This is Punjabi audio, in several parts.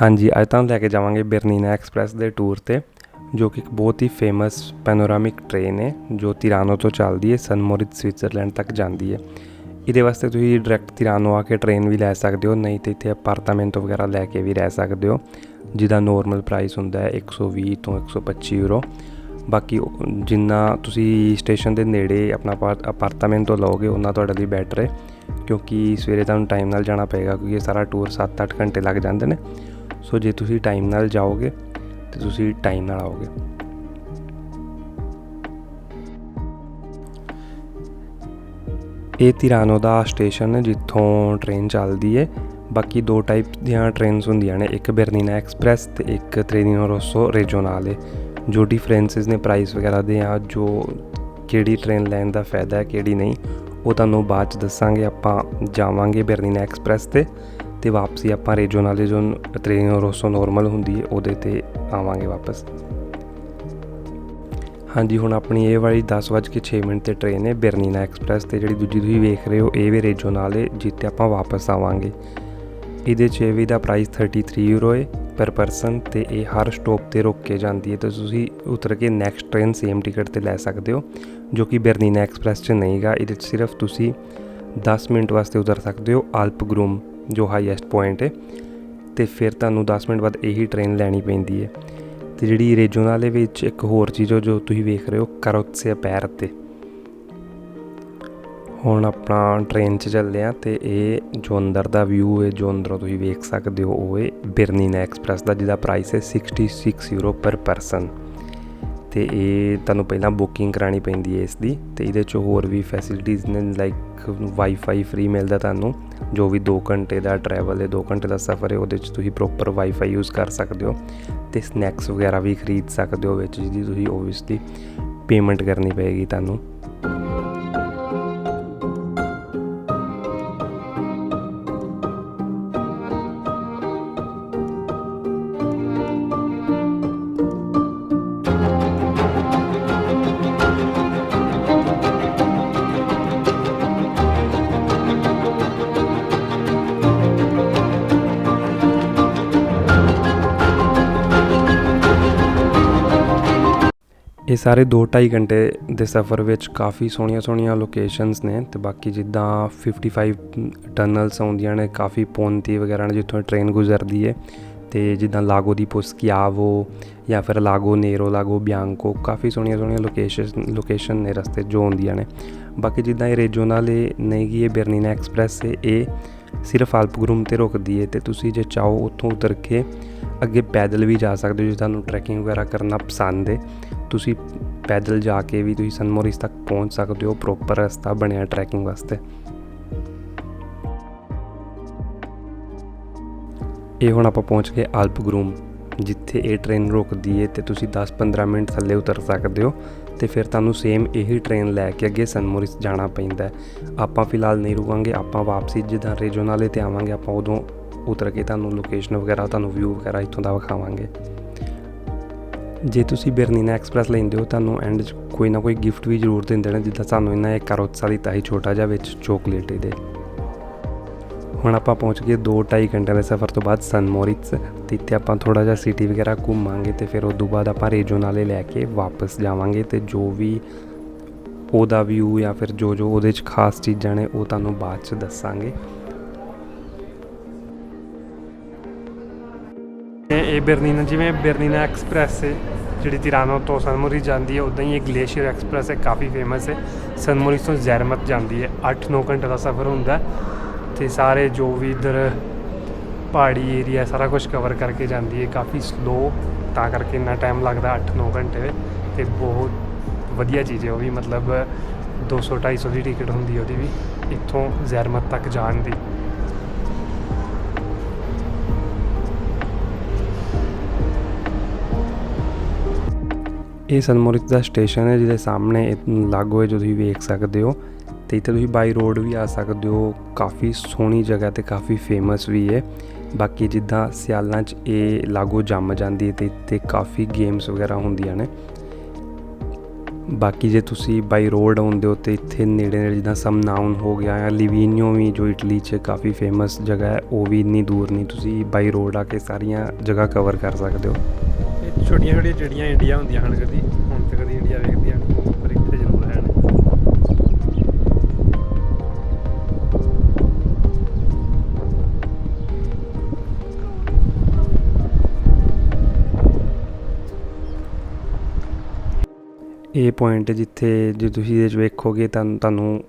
ਹਾਂਜੀ, ਅੱਜ ਤੁਹਾਨੂੰ ਲੈ ਕੇ ਜਾਵਾਂਗੇ ਬਰਨੀਨਾ ਐਕਸਪ੍ਰੈਸ ਦੇ ਟੂਰ ਤੇ, ਜੋ ਕਿ ਇੱਕ ਬਹੁਤ ਹੀ ਫੇਮਸ ਪੈਨੋਰਾਮਿਕ ਟ੍ਰੇਨ ਹੈ, ਜੋ ਤਿਰਾਨੋ ਤੋਂ ਚੱਲਦੀ ਹੈ ਸਨਮੋਰਿਤ ਸਵਿਟਜ਼ਰਲੈਂਡ ਤੱਕ ਜਾਂਦੀ ਹੈ। ਇਹਦੇ ਵਾਸਤੇ ਤੁਸੀਂ ਡਾਇਰੈਕਟ ਤਿਰਾਨੋ ਆ ਕੇ ਟ੍ਰੇਨ ਵੀ ਲੈ ਸਕਦੇ ਹੋ, ਨਹੀਂ ਤੇ ਇੱਥੇ ਅਪਾਰਟਮੈਂਟੋ ਵਗੈਰਾ ਲੈ ਕੇ ਵੀ ਰਹਿ ਸਕਦੇ ਹੋ, ਜਿਹਦਾ ਨੋਰਮਲ ਪ੍ਰਾਈਸ ਹੁੰਦਾ ਹੈ 120 ਤੋਂ 125 ਯੂਰੋ ਬਾਕੀ ਜਿੰਨਾ ਤੁਸੀਂ ਸਟੇਸ਼ਨ ਦੇ ਨੇੜੇ ਆਪਣਾ ਅਪਾਰਟਮੈਂਟੋ ਲਓਗੇ ਉਹਨਾਂ ਤੁਹਾਡੇ ਲਈ ਬੈਟਰ ਹੈ, ਕਿਉਂਕਿ ਸਵੇਰੇ ਤੁਹਾਨੂੰ ਟਾਈਮ ਨਾਲ ਜਾਣਾ ਪਏਗਾ, ਕਿਉਂਕਿ ਇਹ ਸਾਰਾ ਟੂਰ 7-8 ਘੰਟੇ ਲੱਗ ਜਾਂਦੇ ਨੇ। ਸੋ ਜੇ ਤੁਸੀਂ ਟਾਈਮ ਨਾਲ ਜਾਓਗੇ ਤੇ ਤੁਸੀਂ ਟਾਈਮ ਨਾਲ ਆਓਗੇ। ਇਹ ਤਿਰਾਨੋ ਦਾ ਸਟੇਸ਼ਨ ਹੈ ਜਿੱਥੋਂ ਟ੍ਰੇਨ ਚੱਲਦੀ ਹੈ ਬਾਕੀ ਦੋ ਟਾਈਪ ਦੀਆਂ ਟ੍ਰੇਨਸ ਹੁੰਦੀਆਂ ਨੇ, ਇੱਕ ਬਰਨੀਨਾ ਐਕਸਪ੍ਰੈਸ ਤੇ ਇੱਕ ਟ੍ਰੇਨਿਨੋ ਰੋਸੋ ਰੈਜੋਨਾਲੇ ਜੋ ਡਿਫਰੈਂਸਸ ਨੇ ਪ੍ਰਾਈਸ ਵਗੈਰਾ ਦੇ ਆ, ਜੋ ਕਿਹੜੀ ਟ੍ਰੇਨ ਲੈਣ ਦਾ ਫਾਇਦਾ ਹੈ, ਕਿਹੜੀ ਨਹੀਂ, ਉਹ ਤੁਹਾਨੂੰ ਬਾਅਦ ਚ ਦੱਸਾਂਗੇ। ਆਪਾਂ ਜਾਵਾਂਗੇ ਬਰਨੀਨਾ ਐਕਸਪ੍ਰੈਸ ਤੇ। ਤੇ ਵਾਪਸੀ ਆਪਾਂ ਰੇਜੋ ਨਾਲੇ ਜੋ ਟ੍ਰੇਨਿਨੋ ਰੋਸੋ ਨੋਰਮਲ ਹੁੰਦੀ ਹੈ, ਉਹਦੇ ਤੇ ਆਵਾਂਗੇ ਵਾਪਸ। ਹਾਂਜੀ, ਹੁਣ ਆਪਣੀ ਇਹ ਵਾਲੀ 10:06 ਮਿੰਟ ਤੇ ਟ੍ਰੇਨ ਹੈ, ਬਰਨੀਨਾ ਐਕਸਪ੍ਰੈਸ ਤੇ ਜਿਹੜੀ ਦੂਜੀ ਤੁਸੀਂ ਵੇਖ ਰਹੇ ਹੋ, ਇਹ ਵੀ ਰੇਜੋ ਰੈਜੋਨਾਲੇ ਜਿੱਤੇ ਆਪਾਂ ਵਾਪਸ ਆਵਾਂਗੇ। ਇਹਦੇ 'ਚ ਵੀ ਦਾ ਪ੍ਰਾਈਸ 33 ਯੂਰੋ ਹੈ ਪਰ ਪਰਸਨ ਤੇ ਇਹ ਹਰ ਸਟਾਪ ਤੇ ਰੁਕ ਕੇ ਜਾਂਦੀ ਹੈ, ਤੇ ਤੁਸੀਂ ਉਤਰ ਕੇ ਨੈਕਸਟ ਟ੍ਰੇਨ ਸੇਮ ਟਿਕਟ ਤੇ ਲੈ ਸਕਦੇ ਹੋ, ਜੋ ਕਿ ਬਰਨੀਨਾ ਐਕਸਪ੍ਰੈਸ 'ਚ ਨਹੀਂਗਾ ਇਹਦੇ 'ਚ ਸਿਰਫ ਤੁਸੀਂ 10 ਮਿੰਟ ਵਾਸਤੇ ਉਤਰ ਸਕਦੇ ਹੋ ਆਲਪ ਗਰੂਮ ਜੋ ਹਾਈਐਸਟ ਪੁਆਇੰਟ ਹੈ, ਤੇ ਫਿਰ ਤੁਹਾਨੂੰ 10 ਮਿੰਟ ਬਾਅਦ ਇਹੀ ਟ੍ਰੇਨ ਲੈਣੀ ਪੈਂਦੀ ਹੈ। ਤੇ ਜਿਹੜੀ ਰੇਜੋਨਾਲੇ ਵਿੱਚ ਇੱਕ ਹੋਰ ਚੀਜ਼ ਜੋ ਤੁਸੀਂ ਵੇਖ ਰਹੇ ਹੋ ਕਰੋਤਸੇ ਪੈਰ ਤੇ। ਹੁਣ ਆਪਣਾ ਟ੍ਰੇਨ 'ਚ ਚੱਲੇ ਆ ਤੇ ਇਹ ਜੋ ਅੰਦਰ ਦਾ ਵਿਊ ਹੈ, ਜੋ ਅੰਦਰੋਂ ਤੁਸੀਂ ਵੇਖ ਸਕਦੇ ਹੋ, ਉਹ ਹੈ ਬਿਰਨੀਨਾ ਐਕਸਪ੍ਰੈਸ ਦਾ, ਜਿਹਦਾ ਪ੍ਰਾਈਸ ਹੈ 66 ਯੂਰੋ ਪਰ ਪਰਸਨ ਤੇ ਇਹ ਤੁਹਾਨੂੰ ਪਹਿਲਾਂ ਬੁਕਿੰਗ ਕਰਾਣੀ ਪੈਂਦੀ ਹੈ ਇਸ ਦੀ, ਤੇ ਇਹਦੇ 'ਚ ਹੋਰ ਵੀ ਫੈਸਿਲਿਟੀਆਂ ਨੇ ਲਾਈਕ ਵਾਈਫਾਈ ਫ੍ਰੀ ਮਿਲਦਾ ਤੁਹਾਨੂੰ, ਜੋ ਵੀ 2 ਘੰਟੇ ਦਾ ਟਰੈਵਲ ਹੈ 2 ਘੰਟੇ ਦਾ ਸਫ਼ਰ ਹੈ, ਉਹਦੇ 'ਚ ਤੁਸੀਂ ਪ੍ਰੋਪਰ ਵਾਈਫਾਈ ਯੂਜ਼ ਕਰ ਸਕਦੇ ਹੋ ਤੇ ਸਨੈਕਸ ਵਗੈਰਾ ਵੀ ਖਰੀਦ ਸਕਦੇ ਹੋ, ਵਿੱਚ ਜਿਹਦੀ ਤੁਸੀਂ ਓਬਵੀਅਸਲੀ ਪੇਮੈਂਟ ਕਰਨੀ ਪਏਗੀ ਤੁਹਾਨੂੰ। ਇਹ ਸਾਰੇ 2-2.5 ਘੰਟੇ ਦੇ ਸਫ਼ਰ ਵਿੱਚ ਕਾਫੀ ਸੋਹਣੀਆਂ ਸੋਹਣੀਆਂ ਲੋਕੇਸ਼ਨਸ ਨੇ ਤੇ ਬਾਕੀ ਜਿੱਦਾਂ 55 ਟਨਲਸ ਆਉਂਦੀਆਂ ਨੇ, ਕਾਫੀ ਪੌਂਤੀ ਵਗੈਰਾ ਨੇ ਜਿੱਥੋਂ ਟ੍ਰੇਨ ਗੁਜ਼ਰਦੀ ਹੈ ਤੇ ਜਿੱਦਾਂ ਲਾਗੋ ਦੀ ਪੁਸਕਿਆਵੋ ਜਾਂ ਫਿਰ ਲਾਗੋ ਨੇਰੋ, ਲਾਗੋ ਬਿਆਂਕੋ, ਕਾਫੀ ਸੋਹਣੀਆਂ ਸੋਹਣੀਆਂ ਲੋਕੇਸ਼ਨ ਲੋਕੇਸ਼ਨ ਨੇ ਰਸਤੇ ਜੋ ਆਉਂਦੀਆਂ ਨੇ। ਬਾਕੀ ਜਿੱਦਾਂ ਇਹ ਰੇਜੋਨਾਲੇ ਨਹੀਂ ਗਈ ਇਹ ਬਰਨੀਨਾ ਐਕਸਪ੍ਰੈਸ ਹੈ ਇਹ ਸਿਰਫ ਅਲਪਗਰੂਮ ਤੇ ਰੁਕਦੀ ਹੈ ਤੇ ਤੁਸੀਂ ਜੇ ਚਾਹੋ ਉੱਥੋਂ ਉਤਰ ਕੇ ਅੱਗੇ ਪੈਦਲ ਵੀ ਜਾ ਸਕਦੇ ਹੋ ਜੇ ਤੁਹਾਨੂੰ ਟਰੈਕਿੰਗ ਵਗੈਰਾ ਕਰਨਾ ਪਸੰਦ ਹੈ ਤੁਸੀਂ ਪੈਦਲ ਜਾ ਕੇ ਵੀ ਤੁਸੀਂ ਸਨਮੋਰਿਸ ਤੱਕ ਪਹੁੰਚ ਸਕਦੇ ਹੋ ਪ੍ਰੋਪਰ ਰਸਤਾ ਬਣਿਆ ਟਰੈਕਿੰਗ ਵਾਸਤੇ। ਇਹ ਹੁਣ ਆਪਾਂ ਪਹੁੰਚ ਗਏ ਅਲਪਗਰੂਮ ਜਿੱਥੇ ਇਹ ਟ੍ਰੇਨ ਰੁਕਦੀ ਹੈ ਤੇ ਤੁਸੀਂ 10-15 ਮਿੰਟ ਥੱਲੇ ਉਤਰ ਸਕਦੇ ਹੋ ਤੇ ਫਿਰ ਤੁਹਾਨੂੰ ਸੇਮ ਇਹੀ ਟ੍ਰੇਨ ਲੈ ਕੇ ਅੱਗੇ ਸਨਮੋਰਿਸ ਜਾਣਾ ਪੈਂਦਾ ਆਪਾਂ ਫਿਲਹਾਲ ਨਹੀਂ ਰੁਕਾਂਗੇ, ਆਪਾਂ ਵਾਪਸੀ ਜਿੱਦਾਂ ਰੇਜੋਨਾਲੇ ਤੇ ਆਵਾਂਗੇ, ਆਪਾਂ ਉਦੋਂ ਉਤਰ ਕੇ ਤੁਹਾਨੂੰ ਲੋਕੇਸ਼ਨ ਵਗੈਰਾ, ਤੁਹਾਨੂੰ ਵਿਊ ਵਗੈਰਾ ਇੱਥੋਂ ਦਾ ਵਿਖਾਵਾਂਗੇ। ਜੇ ਤੁਸੀਂ ਬਰਨੀਨਾ ਐਕਸਪ੍ਰੈਸ ਲੈਂਦੇ ਹੋ, ਤੁਹਾਨੂੰ ਐਂਡ 'ਚ ਕੋਈ ਨਾ ਕੋਈ ਗਿਫਟ ਵੀ ਜ਼ਰੂਰ ਦਿੰਦੇ ਨੇ ਜਿੱਦਾਂ ਸਾਨੂੰ ਇਹਨਾਂ ਇੱਕ ਕਰੋਤਸਾ ਦਿੱਤਾ ਸੀ ਛੋਟਾ ਜਿਹਾ ਵਿੱਚ ਚੋਕਲੇਟ ਇਹਦੇ। ਹੁਣ ਆਪਾਂ ਪਹੁੰਚ ਗਏ 2-2.5 ਘੰਟੇ ਦੇ ਸਫ਼ਰ ਤੋਂ ਬਾਅਦ ਸਨ ਮੋਰਿਟਸ ਤੇ ਇੱਥੇ ਆਪਾਂ ਥੋੜਾ ਜਿਹਾ ਸਿਟੀ ਵਗੈਰਾ ਘੁੰਮਾਂਗੇ ਤੇ ਫਿਰ ਉਸ ਤੋਂ ਬਾਅਦ ਆਪਾਂ ਰੇਜੋ ਨਾਲੇ ਲੈ ਕੇ ਵਾਪਸ ਜਾਵਾਂਗੇ ਤੇ ਜੋ ਵੀ ਉਹਦਾ ਵਿਊ ਜਾਂ ਫਿਰ ਜੋ ਜੋ ਉਹਦੇ 'ਚ ਖਾਸ ਚੀਜ਼ਾਂ ਨੇ ਉਹ ਤੁਹਾਨੂੰ ਬਾਅਦ 'ਚ ਦੱਸਾਂਗੇ। ਇਹ ਬਰਨੀਨਾ, ਜਿਵੇਂ ਬਰਨੀਨਾ ਐਕਸਪ੍ਰੈਸ ਹੈ, ਜਿਹੜੀ ਤਿਰਾਨੋ ਤੋਂ ਸਨਮੋਰੀ ਜਾਂਦੀ ਹੈ ਉਦਾਂ ਹੀ ਇਹ ਗਲੇਸ਼ੀਅਰ ਐਕਸਪ੍ਰੈਸ ਹੈ, ਕਾਫੀ ਫੇਮਸ ਹੈ। ਸਨਮੋਰੀ ਤੋਂ ਜ਼ੈਰਮਤ ਜਾਂਦੀ ਹੈ। 8-9 ਘੰਟੇ ਦਾ ਸਫ਼ਰ ਹੁੰਦਾ ਤੇ ਸਾਰੇ ਜੋ ਵੀ ਇਧਰ ਪਹਾੜੀ ਏਰੀਆ ਸਾਰਾ ਕੁਝ ਕਵਰ ਕਰਕੇ ਜਾਂਦੀ ਹੈ। ਕਾਫੀ ਸਲੋ ਤਾਂ ਕਰਕੇ ਇੰਨਾ ਟਾਈਮ ਲੱਗਦਾ 8-9 ਘੰਟੇ ਤੇ ਬਹੁਤ ਵਧੀਆ ਚੀਜ਼ ਹੈ ਉਹ ਵੀ, ਮਤਲਬ 200-250 ਦੀ ਟਿਕਟ ਹੁੰਦੀ ਹੈ ਉਹਦੀ ਵੀ, ਇੱਥੋਂ ਜ਼ੈਰਮਤ ਤੱਕ ਜਾਣ ਦੀ। ਇਹ ਸਨਮੋਰਿਸ ਦਾ ਸਟੇਸ਼ਨ ਹੈ, ਜਿਹਦੇ ਸਾਹਮਣੇ ਲਾਗੋ ਹੈ ਜੋ ਤੁਸੀਂ ਵੇਖ ਸਕਦੇ ਹੋ। ਤੇ ਇੱਥੇ ਤੁਸੀਂ ਬਾਈ ਰੋਡ ਵੀ ਆ ਸਕਦੇ ਹੋ। ਕਾਫੀ ਸੋਹਣੀ ਜਗ੍ਹਾ ਤੇ ਕਾਫੀ ਫੇਮਸ ਵੀ ਹੈ। ਬਾਕੀ ਜਿੱਦਾਂ ਸਿਆਲਾਂ 'ਚ ਇਹ ਲਾਗੋ ਜੰਮ ਜਾਂਦੀ ਹੈ ਤੇ ਇੱਥੇ ਕਾਫੀ ਗੇਮਸ ਵਗੈਰਾ ਹੁੰਦੀਆਂ ਨੇ। ਬਾਕੀ ਜੇ ਤੁਸੀਂ ਬਾਈ ਰੋਡ ਆਉਂਦੇ ਹੋ ਤੇ ਇੱਥੇ ਨੇੜੇ ਨੇੜੇ ਜਿੱਦਾਂ ਸਮਨਾਉਨ ਹੋ ਗਿਆ ਜਾਂ ਲਿਵੀਨੀਓ ਵੀ ਜੋ ਇਟਲੀ 'ਚ ਕਾਫੀ ਫੇਮਸ ਜਗ੍ਹਾ ਹੈ, ਉਹ ਵੀ ਇੰਨੀ ਦੂਰ ਨਹੀਂ। ਤੁਸੀਂ ਬਾਈ ਰੋਡ ਆ ਕੇ ਸਾਰੀਆਂ ਜਗ੍ਹਾ ਕਵਰ ਕਰ ਸਕਦੇ ਹੋ। ਛੋਟੀਆਂ ਛੋਟੀਆਂ ਜਿਹੜੀਆਂ ਇੰਡੀਆ ਹੁੰਦੀਆਂ ਹਨ ਕਦੀ, ਹੁਣ ਤੇ ਕਦੀ ਇੰਡੀਆ ਵੇਖਦੀਆਂ ਨਹੀਂ, ਪਰ ਇੱਥੇ ਜ਼ਰੂਰ ਹਨ ਇਹ ਪੁਆਇੰਟ ਜਿੱਥੇ ਜੇ ਤੁਸੀਂ ਇਹਦੇ 'ਚ ਵੇਖੋਗੇ ਤਾਂ ਤੁਹਾਨੂੰ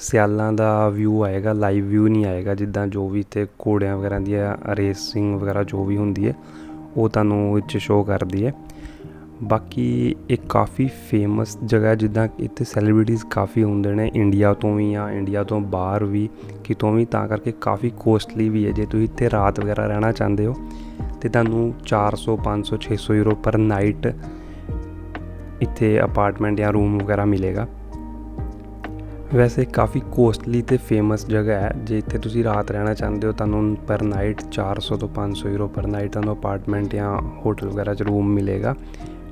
ਸਿਆਲਾਂ ਦਾ ਵਿਊ ਆਏਗਾ ਲਾਈਵ ਵਿਊ ਨਹੀਂ ਆਏਗਾ, ਜਿੱਦਾਂ ਜੋ ਵੀ ਇੱਥੇ ਘੋੜਿਆਂ ਵਗੈਰਾ ਦੀ ਰੇਸਿੰਗ ਵਗੈਰਾ ਜੋ ਵੀ ਹੁੰਦੀ ਹੈ। ਉਹ ਤੁਹਾਨੂੰ ਵਿੱਚ ਸ਼ੋਅ ਕਰਦੀ ਹੈ। ਬਾਕੀ ਇਹ ਕਾਫੀ ਫੇਮਸ ਜਗ੍ਹਾ ਜਿੱਦਾਂ ਇੱਥੇ ਸੈਲੀਬ੍ਰਿਟੀਜ਼ ਕਾਫੀ ਹੁੰਦੇ ਨੇ ਇੰਡੀਆ ਤੋਂ ਵੀ ਜਾਂ ਇੰਡੀਆ ਤੋਂ ਬਾਹਰ ਵੀ, ਕਿਤੋਂ ਵੀ, ਤਾਂ ਕਰਕੇ ਕਾਫੀ ਕੋਸਟਲੀ ਵੀ ਹੈ। ਜੇ ਤੁਸੀਂ ਇੱਥੇ ਰਾਤ ਵਗੈਰਾ ਰਹਿਣਾ ਚਾਹੁੰਦੇ ਹੋ, ਤੇ ਤੁਹਾਨੂੰ 400 500 600 ਯੂਰੋ ਪਰ ਨਾਈਟ ਇੱਥੇ ਅਪਾਰਟਮੈਂਟ ਜਾਂ ਰੂਮ ਵਗੈਰਾ ਮਿਲੇਗਾ। ਵੈਸੇ ਕਾਫੀ ਕੋਸਟਲੀ ਤੇ ਫੇਮਸ ਜਗ੍ਹਾ ਹੈ, ਜੇ ਇੱਥੇ ਤੁਸੀਂ ਰਾਤ ਰਹਿਣਾ ਚਾਹੁੰਦੇ ਹੋ, ਤੁਹਾਨੂੰ ਪਰ ਨਾਈਟ 400 ਤੋਂ 500 ਯੂਰੋ ਪਰ ਨਾਈਟ ਤੁਹਾਨੂੰ ਅਪਾਰਟਮੈਂਟ ਜਾਂ ਹੋਟਲ ਵਗੈਰਾ 'ਚ ਰੂਮ ਮਿਲੇਗਾ,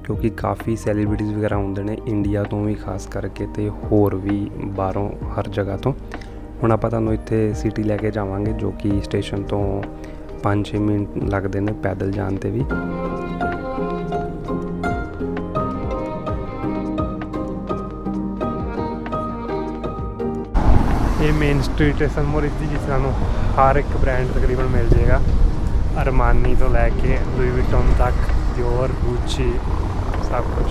ਕਿਉਂਕਿ ਕਾਫੀ ਸੈਲੀਬ੍ਰਿਟੀਜ਼ ਵਗੈਰਾ ਹੁੰਦੇ ਨੇ ਇੰਡੀਆ ਤੋਂ ਵੀ ਖਾਸ ਕਰਕੇ ਤੇ ਹੋਰ ਵੀ ਬਾਹਰੋਂ ਹਰ ਜਗ੍ਹਾ ਤੋਂ। ਹੁਣ ਆਪਾਂ ਤੁਹਾਨੂੰ ਇੱਥੇ ਸਿਟੀ ਲੈ ਕੇ ਜਾਵਾਂਗੇ, ਜੋ ਕਿ ਸਟੇਸ਼ਨ ਤੋਂ 5-6 ਮਿੰਟ ਲੱਗਦੇ ਨੇ ਪੈਦਲ ਜਾਣ ਤੇ ਵੀ। ਇਹ ਮੇਨ ਸਟਰੀਟ ਹੈ ਸਨਮੋਰਿਸ ਦੀ ਜਿਸ ਤੁਹਾਨੂੰ ਹਰ ਇੱਕ ਬ੍ਰਾਂਡ ਤਕਰੀਬਨ ਮਿਲ ਜਾਏਗਾ। ਅਰਮਾਨੀ ਤੋਂ ਲੈ ਕੇ ਲੂਈ ਵਿਟਨ ਤੱਕ ਦਿਓਰ ਗੁੱਚੀ ਸਭ ਕੁਝ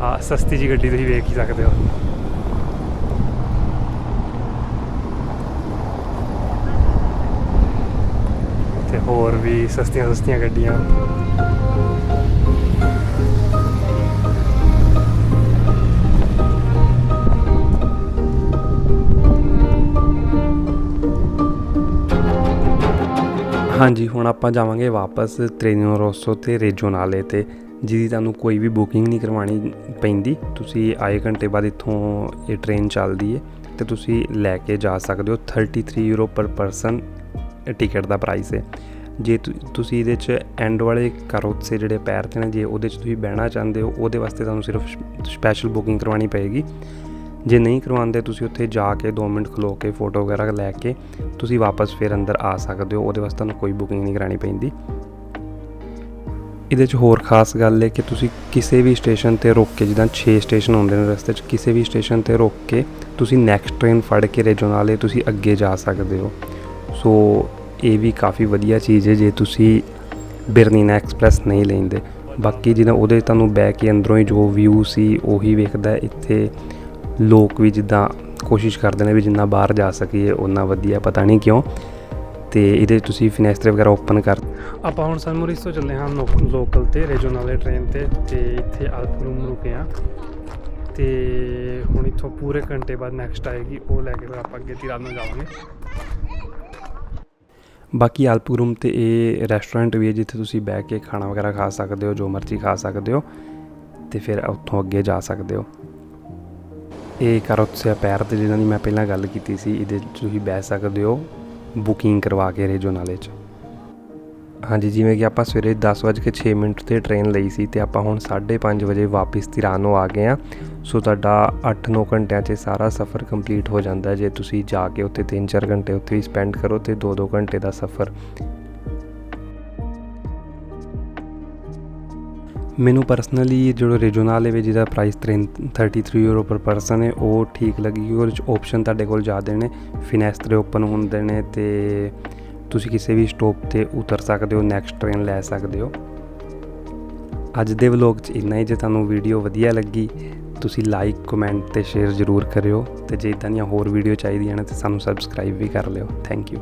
ਆ ਸਸਤੀ ਜੀ ਗੱਡੀ ਤੁਸੀਂ ਵੇਖ ਹੀ ਸਕਦੇ ਹੋ। ਤੇ ਹੋਰ ਵੀ ਸਸਤੀਆਂ ਸਸਤੀਆਂ ਗੱਡੀਆਂ। ਹਾਂਜੀ, ਹੁਣ ਆਪਾਂ ਜਾਵਾਂਗੇ ਵਾਪਸ ਤ੍ਰੇਨੋ ਰੋਸੋ ਤੇ ਰੇਜੋਨਾਲੇ ਤੇ, ਜਿਹਦੀ ਤੁਹਾਨੂੰ ਕੋਈ ਵੀ ਬੁਕਿੰਗ ਨਹੀਂ ਕਰਵਾਉਣੀ ਪੈਂਦੀ। ਤੁਸੀਂ ਆਏ ਘੰਟੇ ਬਾਅਦ ਇੱਥੋਂ ਇਹ ਟ੍ਰੇਨ ਚੱਲਦੀ ਹੈ ਤੇ ਤੁਸੀਂ ਲੈ ਕੇ ਜਾ ਸਕਦੇ ਹੋ। 33 ਯੂਰੋ ਪਰ ਪਰਸਨ ਟਿਕਟ ਦਾ ਪ੍ਰਾਈਸ ਹੈ ਜੇ ਤੁਸੀਂ ਇਹਦੇ 'ਚ ਐਂਡ ਵਾਲੇ ਕਰੋਸੇ ਜਿਹੜੇ ਪੈਰ ਤੇ ਨੇ, ਜੇ ਉਹਦੇ 'ਚ ਤੁਸੀਂ ਬਹਿਣਾ ਚਾਹੁੰਦੇ ਹੋ, ਉਹਦੇ ਵਾਸਤੇ ਤੁਹਾਨੂੰ ਸਿਰਫ ਸਪੈਸ਼ਲ ਬੁਕਿੰਗ ਕਰਵਾਉਣੀ ਪਏਗੀ। ਜੇ ਨਹੀਂ ਕਰਵਾਉਂਦੇ, ਤੁਸੀਂ ਉੱਥੇ ਜਾ ਕੇ 2 ਮਿੰਟ ਖਲੋ ਕੇ ਫੋਟੋ ਵਗੈਰਾ ਲੈ ਕੇ ਤੁਸੀਂ ਵਾਪਸ ਫਿਰ ਅੰਦਰ ਆ ਸਕਦੇ ਹੋ। ਉਹਦੇ ਵਾਸਤੇ ਤੁਹਾਨੂੰ ਕੋਈ ਬੁਕਿੰਗ ਨਹੀਂ ਕਰਾਣੀ ਪੈਂਦੀ। ਇਹਦੇ 'ਚ ਹੋਰ ਖਾਸ ਗੱਲ ਹੈ ਕਿ ਤੁਸੀਂ ਕਿਸੇ ਵੀ ਸਟੇਸ਼ਨ ਤੇ ਰੁਕ ਕੇ, ਜਿੱਦਾਂ 6 ਸਟੇਸ਼ਨ ਹੁੰਦੇ ਨੇ ਰਸਤੇ 'ਚ, ਕਿਸੇ ਵੀ ਸਟੇਸ਼ਨ ਤੇ ਰੁਕ ਕੇ ਤੁਸੀਂ ਨੈਕਸਟ ਟ੍ਰੇਨ ਫੜ ਕੇ ਰੇਜੋਨਾਲੇ ਤੁਸੀਂ ਅੱਗੇ ਜਾ ਸਕਦੇ ਹੋ। ਸੋ ਇਹ ਵੀ ਕਾਫੀ ਵਧੀਆ ਚੀਜ਼ ਹੈ, ਜੇ ਤੁਸੀਂ ਬਿਰਨੀਨਾ ਐਕਸਪ੍ਰੈਸ ਨਹੀਂ ਲੈਂਦੇ। ਬਾਕੀ ਜਿੱਦਾਂ ਉਹਦੇ ਤੁਹਾਨੂੰ ਬਹਿ ਕੇ ਅੰਦਰੋਂ ਹੀ ਜੋ ਵਿਊ ਸੀ, ਉਹੀ ਵੇਖਦਾ ਇੱਥੇ। ਲੋਕ ਵੀ ਜਿੱਦਾਂ ਕੋਸ਼ਿਸ਼ ਕਰਦੇ ਨੇ ਵੀ ਜਿੰਨਾ ਬਾਹਰ ਜਾ ਸਕੀਏ ਉਨਾ ਵਧੀਆ ਪਤਾ ਨਹੀਂ ਕਿਉਂ। ਤੇ ਇਹਦੇ ਤੁਸੀਂ ਫਿਨੈਸਟਰ ਵਗੈਰਾ ਓਪਨ ਕਰ ਆਪਾਂ ਹੁਣ ਸਨਮੋਰਿਸ ਤੋਂ ਚੱਲੇ ਹਾਂ ਲੋਕਲ ਤੇ ਰੇਜੋਨਾਲੇ ਟ੍ਰੇਨ ਤੇ ਤੇ ਇੱਥੇ ਅਲਪ ਰੂਮ ਰੁਕੇ ਆ ਤੇ ਹੁਣ ਇੱਥੋਂ ਪੂਰੇ ਘੰਟੇ ਬਾਅਦ ਨੈਕਸਟ ਆਏਗੀ ਉਹ ਲੈ ਕੇ ਫਿਰ ਆਪਾਂ ਅੱਗੇ ਤਿਰਾਨ ਨੂੰ ਜਾਵਾਂਗੇ। ਬਾਕੀ ਆਲਪੂਰਮ ਤੇ ਇਹ ਰੈਸਟੋਰੈਂਟ ਵੀ ਹੈ ਜਿੱਥੇ ਤੁਸੀਂ ਬਹਿ ਕੇ ਖਾਣਾ ਵਗੈਰਾ ਖਾ ਸਕਦੇ ਹੋ ਜੋ ਮਰਜ਼ੀ ਖਾ ਸਕਦੇ ਹੋ। ਤੇ ਫਿਰ ਉੱਥੋਂ ਅੱਗੇ ਜਾ ਸਕਦੇ ਹੋ। ਇਹ ਕਰੋਤਸਿਆ ਪੈਰ ਤੇ ਜਿਹਨਾਂ ਦੀ ਮੈਂ ਪਹਿਲਾਂ ਗੱਲ ਕੀਤੀ ਸੀ, ਇਹਦੇ 'ਚ ਤੁਸੀਂ ਬਹਿ ਸਕਦੇ ਹੋ। ਬੁਕਿੰਗ ਕਰਵਾ ਕੇ ਰੇਜੋ ਨਾਲੇ 'ਚ। ਹਾਂਜੀ, ਜਿਵੇਂ ਕਿ ਆਪਾਂ ਸਵੇਰੇ 10:06 ਮਿੰਟ ਤੇ ਟ੍ਰੇਨ ਲਈ ਸੀ ਤੇ ਆਪਾਂ ਹੁਣ 5:30 ਵਜੇ ਵਾਪਸ ਤਿਰਾਨੋ ਆ ਗਏ ਆ ਸੋ ਤੁਹਾਡਾ 8-9 ਘੰਟਿਆਂ 'ਚ ਸਾਰਾ ਸਫ਼ਰ ਕੰਪਲੀਟ ਹੋ ਜਾਂਦਾ ਜੇ ਤੁਸੀਂ ਜਾ ਕੇ ਉੱਥੇ 3-4 ਘੰਟੇ ਉੱਥੇ ਹੀ ਸਪੈਂਡ ਕਰੋ ਤੇ 2-2 ਘੰਟੇ ਦਾ ਸਫ਼ਰ ਮੈਨੂੰ ਪਰਸਨਲੀ ਜਿਹੜਾ ਰੀਜਨਲ ਹੈ ਜਿਹਦਾ ਪ੍ਰਾਈਸ 33 ਯੂਰੋ ਪਰ ਪਰਸਨ ਹੈ, ਉਹ ਠੀਕ ਲੱਗੀ ਕਿਉਂਕਿ ਉਹਦੇ ਚ ਆਪਸ਼ਨ ਤੁਹਾਡੇ ਕੋਲ ਜ਼ਿਆਦਾ ਨੇ ਫਿਨੈਸਟਰੇ ਓਪਨ ਹੁੰਦੇ ਨੇ ਤੇ ਤੁਸੀਂ ਕਿਸੇ ਵੀ ਸਟਾਪ ਤੇ ਉਤਰ ਸਕਦੇ ਹੋ ਨੈਕਸਟ ਟ੍ਰੇਨ ਲੈ ਸਕਦੇ ਹੋ। ਅੱਜ ਦੇ ਵਲੌਗ 'ਚ ਇੰਨਾ ਹੀ, ਜੇ ਤੁਹਾਨੂੰ ਵੀਡੀਓ ਵਧੀਆ ਲੱਗੀ, ਤੁਸੀਂ ਲਾਈਕ ਕਮੈਂਟ ਤੇ ਸ਼ੇਅਰ ਜ਼ਰੂਰ ਕਰਿਓ ਤੇ ਜੇ ਇਦਾਂ ਦੀਆਂ ਹੋਰ ਵੀਡੀਓ ਚਾਹੀਦੀਆਂ ਨੇ ਤੇ ਸਾਨੂੰ ਸਬਸਕ੍ਰਾਈਬ ਵੀ ਕਰ ਲਿਓ। Thank you